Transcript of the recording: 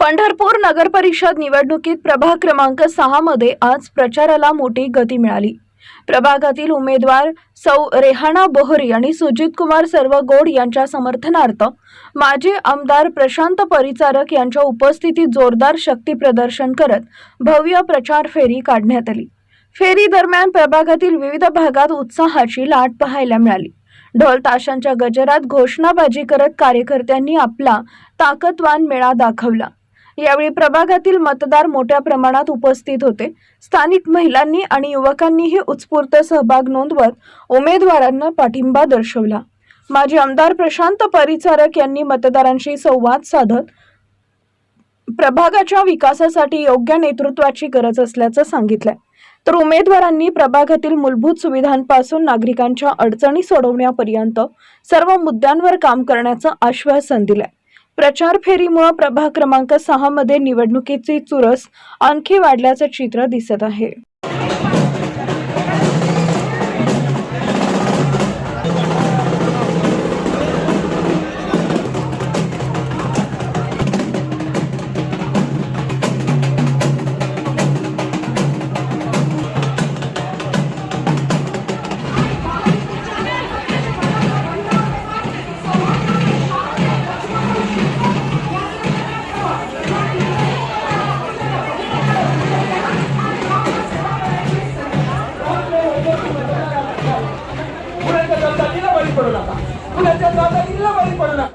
पंढरपूर नगर परिषद निवडणुकीत प्रभाग क्रमांक सहा मध्ये आज प्रचाराला मोठी गती मिळाली. प्रभागातील उमेदवार सौ रेहाना बोहरी आणि सुजित कुमार सर्वगोड यांच्या समर्थनार्थ माजी आमदार प्रशांत परिचारक यांच्या उपस्थितीत जोरदार शक्ती प्रदर्शन करत भव्य प्रचार फेरी काढण्यात आली. फेरी दरम्यान प्रभागातील विविध भागात उत्साहाची लाट पाहायला मिळाली. ढोल ताशांच्या गजरात घोषणाबाजी करत कार्यकर्त्यांनी आपला ताकदवान मेळा दाखवला. यावेळी प्रभागातील मतदार मोठ्या प्रमाणात उपस्थित होते. स्थानिक महिलांनी आणि युवकांनीही उत्स्फूर्त सहभाग नोंदवत उमेदवारांना पाठिंबा दर्शवला. माजी आमदार प्रशांत परिचारक यांनी मतदारांशी संवाद साधत प्रभागाच्या विकासासाठी योग्य नेतृत्वाची गरज असल्याचं सांगितलंय. तर उमेदवारांनी प्रभागातील मूलभूत सुविधांपासून नागरिकांच्या अडचणी सोडवण्यापर्यंत सर्व मुद्द्यांवर काम करण्याचं आश्वासन दिलंय. प्रचार फेरीमुळे प्रभाग क्रमांक सहा मध्ये निवडणुकीची चुरस आणखी वाढल्याचं चित्र दिसत आहे. पुण्याच्या जागा इल्ला माहीत पडला